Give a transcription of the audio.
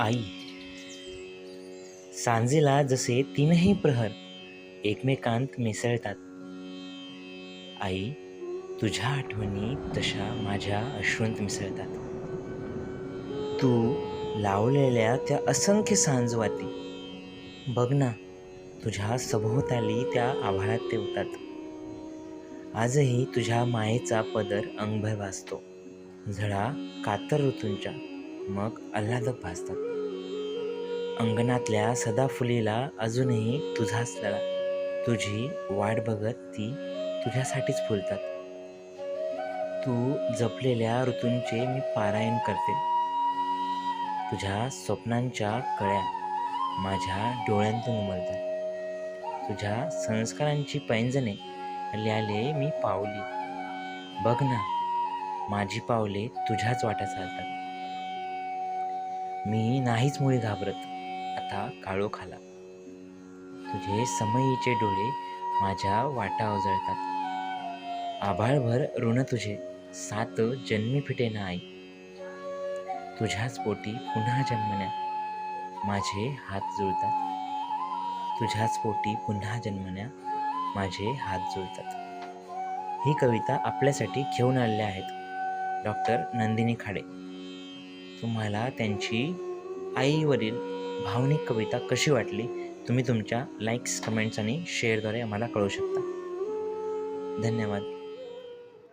आई. सांजेला जसे तीनही प्रहर एकमेकांत मिसळतात. आई तुझ्या आठवणी तशा माझ्या अश्रूंत मिसळतात. तू लावलेल्या त्या असंख्य सांजवाती. बघ ना तुझ्या सभोवताली त्या आभाळात तेवतात आजही तुझ्या मायेचा पदर अंगभर भासतो. झळा कातर ऋतूंच्या मग आल्हादक भासतात. अंगणातल्या सदाफुलीला अजूनही तुझाच लळा. तुझी वाट बघत ती तुझ्यासाठीच फुलतात. तू जपलेल्या ऋतूंचे मी पारायण करते. तुझ्या स्वप्नांच्या कळ्या माझ्या डोळ्यांतून उमलतात. तुझ्या संस्कारांची पैंजणे ल्याले मी पावली. बघ ना माझी पावले तुझ्याच वाटा चालतात. मी नाहीच मुळी घाबरत. आता काळोखाला तुझे समयीचे डोळे माझ्या वाटा उजळतात आभाळभर ऋण तुझे सात जन्मी फिटे ना आई. तुझ्याच पोटी पुन्हा जन्मण्या माझे हात जुळतात. तुझ्याच पोटी पुन्हा जन्मण्या माझे हात जुळतात. ही कविता आपल्यासाठी घेऊन आलेल्या आहेत. डॉक्टर नंदिनी खाडे. तुम्हाला त्यांची आईवरील भावनिक कविता कशी वाटली तुम्ही तुमच्या लाईक्स कमेंट्स आणि शेअरद्वारे आम्हाला कळवू शकता. धन्यवाद.